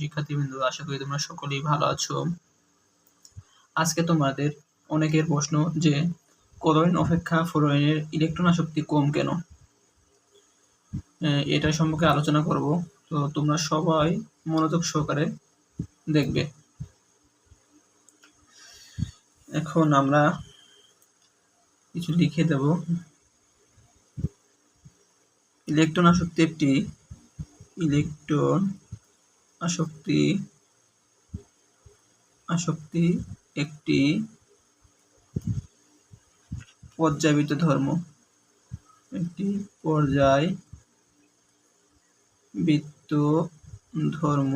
শিক্ষার্থীবৃন্দ আশা করি তোমরা সকলেই ভালো আছো। আজকে তোমাদের অনেকের প্রশ্ন যে ক্লোরিন অপেক্ষা ফ্লোরিনের ইলেকট্রন আসক্তি কম কেন? এটা সম্পর্কে আলোচনা করব। তো তোমরা সবাই মনোযোগ সহকারে দেখবে। এখন আমরা কিছু লিখে দেব। ইলেকট্রন আসক্তি একটি ইলেকট্রন আসক্তি। আসক্তি একটি পর্যায়বৃত্ত ধর্ম। একটি পর্যায় বৃত্ত ধর্ম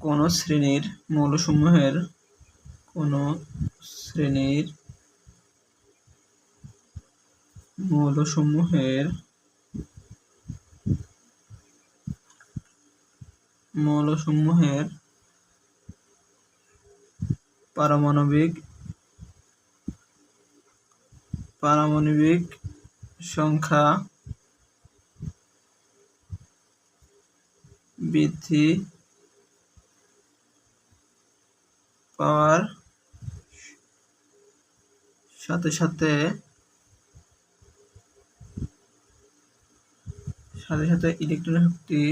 কোন শ্রেণির মৌলসমূহের কোন শ্রেণির মৌলসমূহের মৌলসমূহের পারমাণবিক পারমাণবিক সংখ্যা বৃদ্ধি পাওয়ার সাথে সাথে সাথে সাথে ইলেকট্রন শক্তি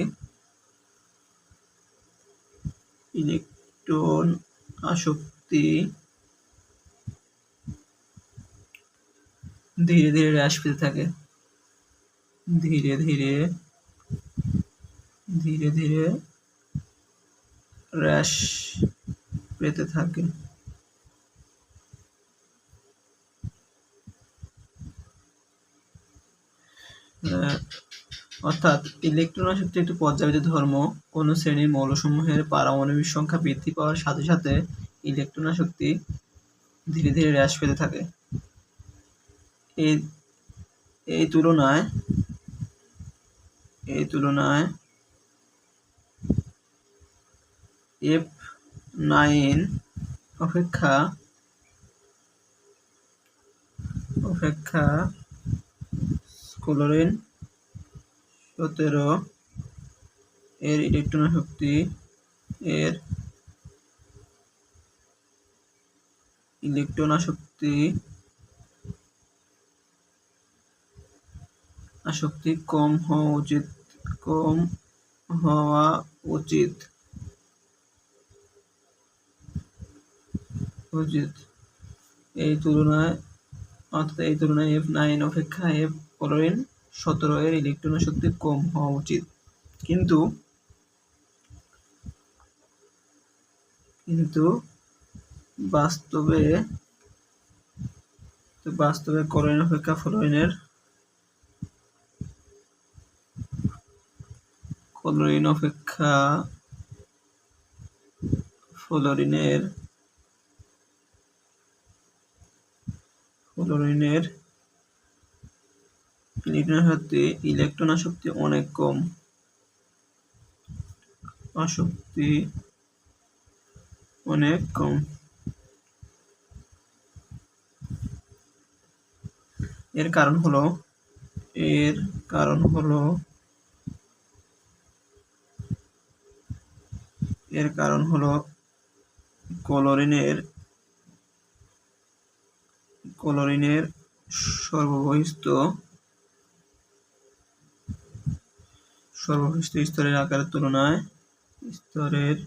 ইলেকট্রন আসক্তি ধীরে ধীরে হ্রাস পেতে থাকে। ধীরে ধীরে ধীরে ধীরে হ্রাস পেতে থাকে। অর্থাৎ ইলেকট্রন আসক্তি একটি পর্যায়বৃত্ত ধর্ম। কোন শ্রেণির মৌলসমূহের পারমাণবিক সংখ্যা বৃদ্ধি পাওয়ার সাথে সাথে ইলেকট্রন আসক্তি ধীরে ধীরে হ্রাস পেতে থাকে। এই এই তুলনায় এই তুলনায় এফ নাইন অপেক্ষা অপেক্ষা ক্লোরিন সতেরো, এর ইলেকট্রন শক্তি এর ইলেকট্রন আসক্তি আসক্তি কম হওয়া উচিত, কম হওয়া উচিত উচিত। এই তুলনায়, অর্থাৎ এই তুলনায় এফ নাইন অপেক্ষা এফ ক্লোরিন সতেরো এর ইলেকট্রন শক্তি কম হওয়া উচিত। কিন্তু কিন্তু বাস্তবে বাস্তবে ক্লোরিন অপেক্ষা ফ্লোরিনের ক্লোরিন অপেক্ষা ফ্লোরিনের ফ্লোরিনের ইলেকট্রন শক্তি ইলেকট্রন আসক্তি অনেক কম। আসক্তি অনেক কম। এর কারণ হলো, এর কারণ হলো, এর কারণ হলো ক্লোরিনের ক্লোরিনের সর্ববহিস্থ সর্ববহিস্থ স্তরের আকারের তুলনায় স্তরের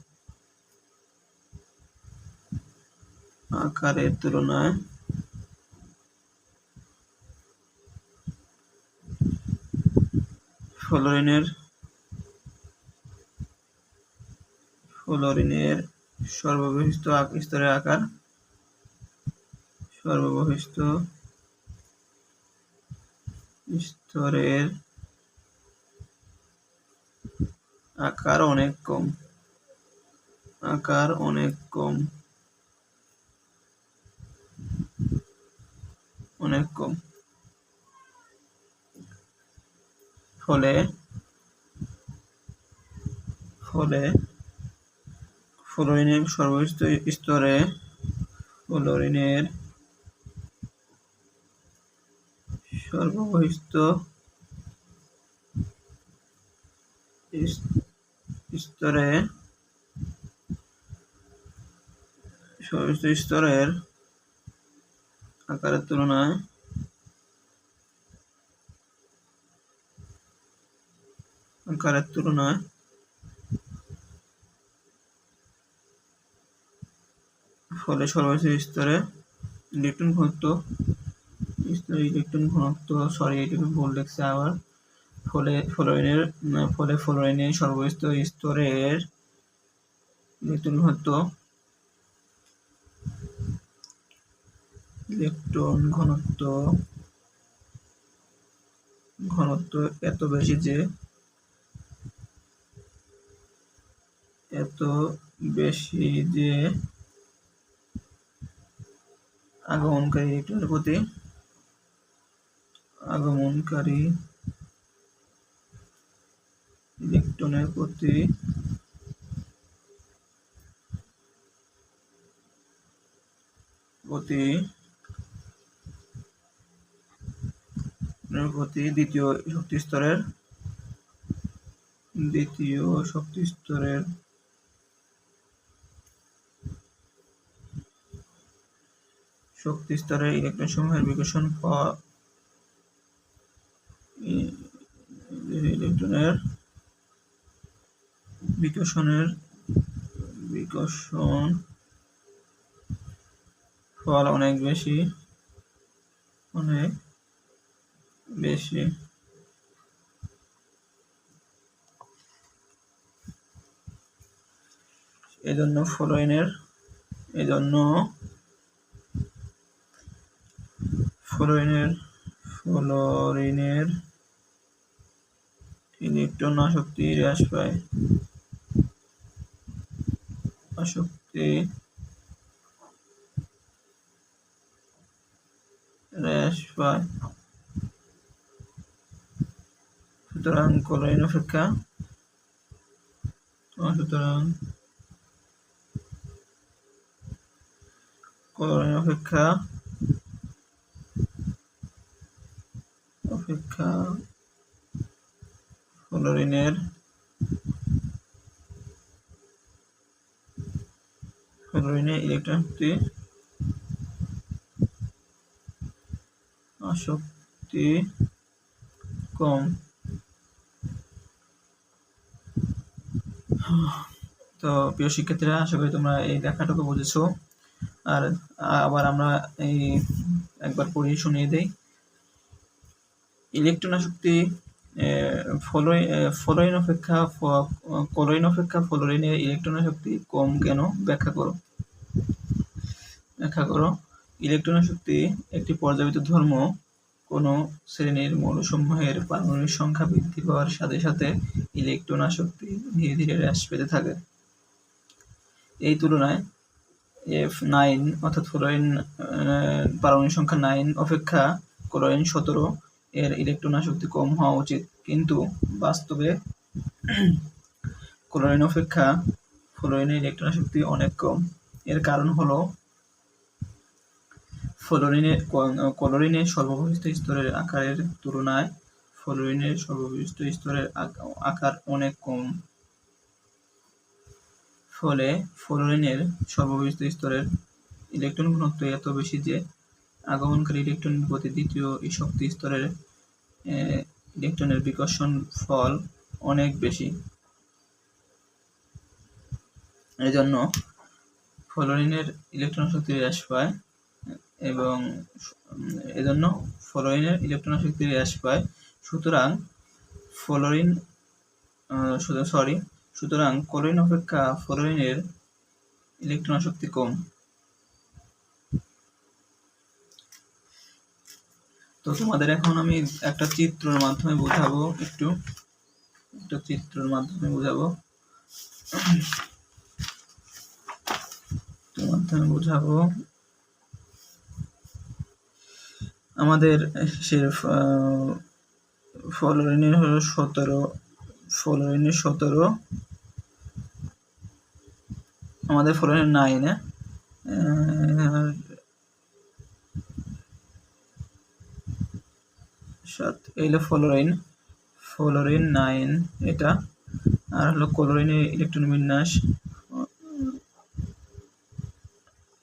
আকারের তুলনায় ফ্লোরিনের ফ্লোরিনের সর্ববহিস্থ স্তরের আকার সর্ববহিস্থ স্তরের আকার অনেক কম। আকার অনেক কম। অনেক কম। ফলে ফলে ফ্লোরিনের সর্বোচ্চ স্তরে ফ্লোরিনের সর্ববহিস্থ ইস- স্তরে সর্বোচ্চ স্তরের আকারের তুলনায় আকারের তুলনায় ফলে সর্বোচ্চ স্তরে ইলেকট্রন ঘনত্ব, স্তরে ইলেকট্রন ঘনত্ব সরি এটুকু ভুল লিখছে আবার ফলে ফ্লোরিনের ফলে ফ্লোরিনের সর্বোচ্চ স্তরের ইলেকট্রন ঘনত্ব ইলেকট্রন ঘনত্ব ঘনত্ব এত বেশি যে এত বেশি যে আগমনকারী ইলেকট্রনের প্রতি আগমনকারী ইলেকট্রনের প্রতি প্রতি প্রতি দ্বিতীয় শক্তি স্তরের দ্বিতীয় শক্তি স্তরের শক্তি স্তরে ইলেকট্রন সমূহের ই- ইলেকট্রনের বিকর্ষণের, বিকর্ষণ ফল অনেক বেশি অনেক বেশি। এজন্য ফ্লোরিনের এজন্য ফ্লোরিনের ফ্লোরিনের ইলেকট্রন আসক্তি হ্রাস পায়। আসক্তি হ্রাস পায়। সুতরাং ক্লোরিন অপেক্ষা। সুতরাং ক্লোরিন অপেক্ষা। অপেক্ষা। ফ্লোরিনের ফ্লোরিনে ইলেকট্রন আসক্তি কম। তো প্রিয় শিক্ষার্থীরা, আশা করি তোমরা এই লেখাটুকু বুঝেছ। আর, আবার আমরা এই একবার পড়িয়ে শুনিয়ে দেই। ইলেকট্রন আসক্তি ফ্লোরিন অপেক্ষা ক্লোরিন অপেক্ষা ফ্লোরিনের ইলেকট্রন শক্তি কম কেন? ব্যাখ্যা করো। ব্যাখ্যা করো। ইলেকট্রন শক্তি একটি পর্যাপিত ধর্ম কোনো শ্রেণির মৌলসমূহের পারমাণবিক সংখ্যা বৃদ্ধি পাওয়ার সাথে সাথে ইলেকট্রন আসক্তি ধীরে ধীরে হ্রাস পেতে থাকে। এই তুলনায় এফ নাইন অর্থাৎ ফ্লোরিন পারমাণবিক সংখ্যা নাইন অপেক্ষা ক্লোরিন সতেরো এর ইলেকট্রন আসক্তি কম হওয়া উচিত। কিন্তু বাস্তবে ক্লোরিন অপেক্ষা ফ্লোরিনের ইলেকট্রন আসক্তি অনেক কম। এর কারণ হলো ফ্লোরিনের ক্লোরিনের সর্ববহিষ্ঠ স্তরের আকারের তুলনায় ফ্লোরিনের সর্ববহিষ্ঠ স্তরের আক- আকার অনেক কম। ফলে ফ্লোরিনের সর্ববহিষ্ঠ স্তরের ইলেকট্রন ঘনত্ব এত বেশি যে আগমনকারী ইলেকট্রনের প্রতি দ্বিতীয় শক্তি স্তরের ইলেকট্রনের বিকর্ষণ ফল অনেক বেশি। এজন্য ফ্লোরিনের ইলেকট্রন শক্তি হ্রাস পায়, এবং এজন্য ফ্লোরিনের ইলেকট্রন শক্তি হ্রাস পায়। সুতরাং ফ্লোরিন সরি, সুতরাং ক্লোরিন অপেক্ষা ফ্লোরিনের ইলেকট্রন শক্তি কম। তো তোমাদের এখন আমি একটা চিত্রের মাধ্যমে বোঝাবো একটু। একটা চিত্রের মাধ্যমে বোঝাবো। মাধ্যমে বোঝাবো। আমাদের সে ফলোরিনের হলো সতেরো। ফলোরিনের সতেরো। আমাদের ফলোরিনের নাইন সাত এইলো ফলোরিন ফলোরিন নাইন, এটা। আর হলো ক্লোরিনের ইলেকট্রন বিন্যাস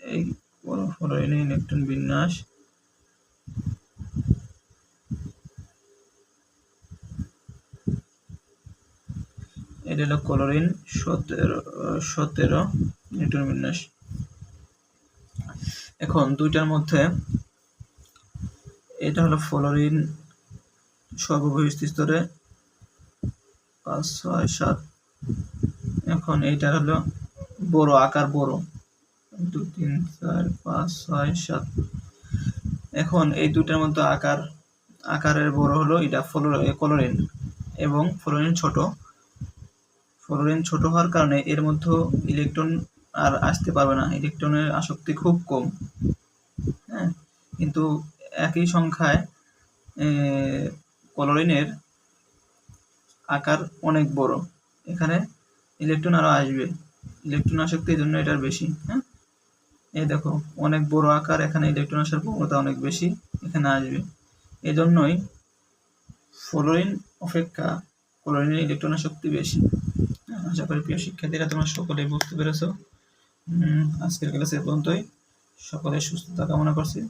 এই ক্লোরিনের ইলেকট্রন বিন্যাস এটা হলো ক্লোরিন, সতেরো সতেরো ইলেকট্রন বিন্যাস এখন দুইটার মধ্যে এটা হলো ফ্লোরিন সর্ববহিষ্ঠ স্তরে পাঁচ, ছয়, সাত। এখন এইটা হলো বড় আকার, বড়। দু তিন, চার, পাঁচ, ছয়, সাত। এখন এই দুটার মধ্যে আকার, আকারের বড় হলো এটা ক্লোরিন এবং ফ্লোরিন ছোট। ফ্লোরিন ছোট হওয়ার কারণে এর মধ্যে ইলেকট্রন আর আসতে পারবে না। ইলেকট্রনের আসক্তি খুব কম। হ্যাঁ কিন্তু একই সংখ্যায় ক্লোরিনের আকার অনেক বড়। এখানে ইলেকট্রন আরও আসবে। ইলেকট্রন আসক্তি এই জন্য এটার বেশি হ্যাঁ? এই দেখো অনেক বড় আকার এখানে ইলেকট্রন আসার প্রবণতা অনেক বেশি এখানে আসবে। এই জন্যই ফ্লোরিন অপেক্ষা ক্লোরিনের ইলেকট্রন শক্তি বেশি। হ্যাঁ, আশা করি প্রিয় শিক্ষার্থীরা তোমরা সকলে বুঝতে পেরেছ। আজকের ক্লাসে পর্যন্তই। সকলের সুস্থতা কামনা করছি।